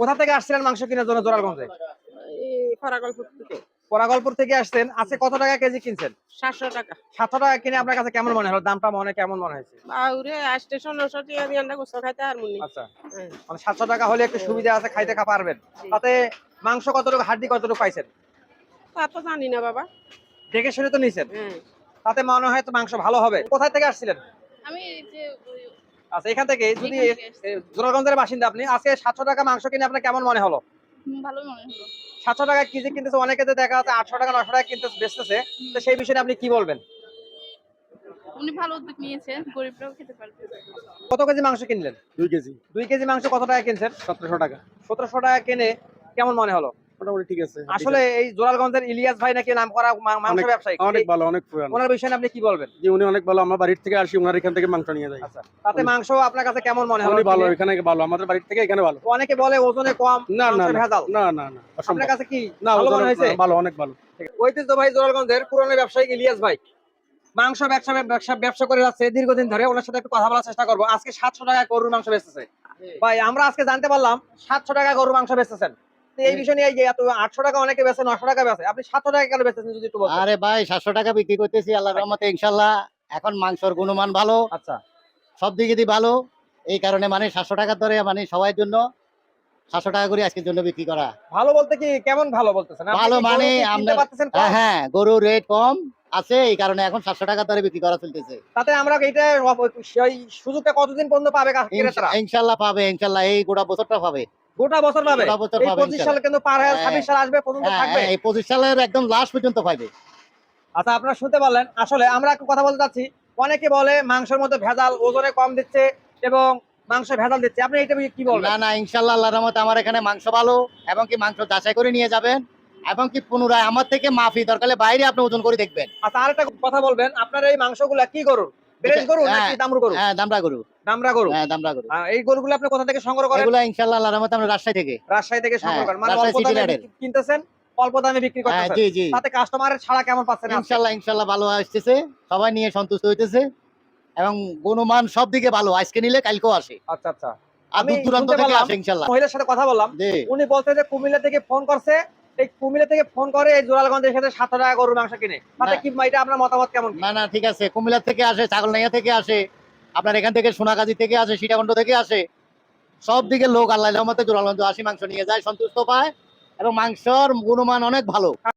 কোথা থেকে আসছিলেন মাংস কেনার জন্য জোরারগঞ্জে? এই ফরাগল্প থেকে। আসছেন। আজকে কত টাকা কেজি কিনছেন? সাতশো টাকা। সাতশো টাকা কিনে আপনার কাছে কেমন মনে হলো? দামটা মনে কেমন মনে হয়েছে? মুনি আচ্ছা। মানে সাতশো টাকা হলে একটু সুবিধা আছে খাইতে খা পারবেন। তাতে মাংস কতটুকু হাড্ডি কতটুকু পাইছেন? তা তো জানি না বাবা। দেখে শুনে তো নিছেন। তাতে মনে হয় তো মাংস ভালো হবে। কোথায় থেকে আসছিলেন? আচ্ছা এখান থেকে যদি জোরারগঞ্জের বাসিন্দা আপনি আজকে সাতশো টাকা মাংস কিনে আপনার কেমন মনে হলো? মনে সাতশো টাকা কেজি কিনতেছে অনেকে তো দেখা যাচ্ছে আটশো টাকা নশো টাকা কিনতে বেচতেছে। তো সেই বিষয়ে আপনি কি বলবেন? উনি ভালো উদ্যোগ নিয়েছেন গরিবরাও খেতে পারবে। কত কেজি মাংস কিনলেন? দুই কেজি। দুই কেজি মাংস কত টাকা কিনছেন? সতেরোশো টাকা। সতেরোশো টাকা কিনে কেমন মনে হলো? মোটামুটি ঠিক আছে। আসলে এই জোরালগঞ্জের ইলিয়াস ভাই নাকি নাম করা মাংস ব্যবসায়ী? অনেক ভালো অনেক পুরান। ওনার বিষয়ে আপনি কি বলবেন? যে উনি অনেক ভালো। আমার বাড়ির থেকে আসি ওনার এখান থেকে মাংস নিয়ে যাই। আচ্ছা তাতে মাংস আপনার কাছে কেমন মনে উনি ভালো এখানে ভালো। আমাদের বাড়ির থেকে এখানে ভালো। অনেকে বলে ওজনে কম না না না। না না আপনার কাছে কি না ভালো হয়েছে? ভালো অনেক ভালো। ঐতিহ্যবাহী জোরালগঞ্জের পুরনো ব্যবসায়ী ইলিয়াস ভাই। মাংস ব্যবসা ব্যবসা ব্যবসা করে যাচ্ছে। দীর্ঘদিন ধরে ওনার সাথে একটু কথা বলার চেষ্টা করব। আজকে সাতশো টাকা গরুর মাংস বেচতেছে। ভাই আমরা আজকে জানতে পারলাম সাতশো টাকা গরুর মাংস বেচতেছেন। এই বিষয় নিয়ে যে এত আটশো টাকা অনেকে বেচে নশো টাকা বেচে আপনি সাতশো টাকা কেন যদি একটু আরে ভাই সাতশো টাকা বিক্রি করতেছি আল্লাহ রহমতে ইনশাল্লাহ এখন মাংসর গুণমান ভালো আচ্ছা। সব দিকে দিয়ে ভালো এই কারণে মানে সাতশো টাকার দরে মানে সবার জন্য সাতশো টাকা করে আজকের জন্য বিক্রি করা। ভালো বলতে কি কেমন ভালো বলতেছেন? ভালো মানে হ্যাঁ হ্যাঁ গরুর রেট কম আছে এই কারণে এখন সাতশো টাকার দরে বিক্রি করা চলতেছে। তাতে আমরা এইটা সুযোগটা কতদিন পর্যন্ত পাবে ইনশাল্লাহ পাবে ইনশাল্লাহ এই গোটা বছরটা পাবে। গোটা বছর পাবে। এই পাবে পঁচিশ সাল কিন্তু পার হয়ে হ্যাঁ। ছাব্বিশ সাল আসবে পর্যন্ত হ্যাঁ, থাকবে। হ্যাঁ, এই পঁচিশ সালের একদম লাস্ট পর্যন্ত পাবে আচ্ছা আপনারা শুনতে পারলেন। আসলে আমরা একটু কথা বলতে অনেকে বলে মাংসের মধ্যে ভেজাল ওজনে কম দিচ্ছে এবং মাংস ভেজাল দিচ্ছে। আপনি এটা কি বলবেন না না ইনশাল্লাহ আল্লাহ রহমতে আমার এখানে মাংস ভালো এবং কি মাংস যাচাই করে নিয়ে যাবেন এবং কি পুনরায় আমার থেকে মাফি দরকার বাইরে আপনি ওজন করে দেখবেন। আচ্ছা আর একটা কথা বলবেন। আপনার এই মাংসগুলা কি গরুর? বেরেস গরু নাকি? দামরু গরু? হ্যাঁ দামরা গরু। দামরা গরু? হ্যাঁ দামরা গরু। এই গরুগুলো আপনি কোথা থেকে সংগ্রহ করেন? এগুলা ইনশাল্লাহ আল্লাহ রহমতে আমরা রাজশাহী থেকে। রাজশাহী থেকে সংগ্রহ করেন। মানে অল্প দামে কিনতেছেন অল্প দামে বিক্রি করতেছেন। জি জি। তাতে কাস্টমারের ছাড়া কেমন পাচ্ছেন আপনি? ইনশাল্লাহ ইনশাল্লাহ ভালো আসতেছে। সবাই নিয়ে সন্তুষ্ট হইতেছে। এবং গুণমান সব দিকে ভালো। আজকে নিলে কালকেও আসে। আচ্ছা আচ্ছা। আমি দূর দূরান্ত থেকে আসে মহিলার সাথে কথা বললাম। উনি বলছে যে কুমিল্লা থেকে ফোন করছে এই কুমিল্লা থেকে ফোন করে এই জোরালগঞ্জের সাথে সাতশো টাকা গরুর মাংস কিনে। তাতে কি এটা আপনার মতামত কেমন না না ঠিক আছে। কুমিল্লা থেকে আসে ছাগলনাইয়া থেকে আসে আপনার এখান থেকে সোনাগাজী থেকে আসে সীতাকুণ্ড থেকে আসে সব দিকে লোক আল্লাহ রহমতে জোরালগঞ্জ আসি মাংস নিয়ে যায় সন্তুষ্ট পায় এবং মাংসর গুণমান অনেক ভালো।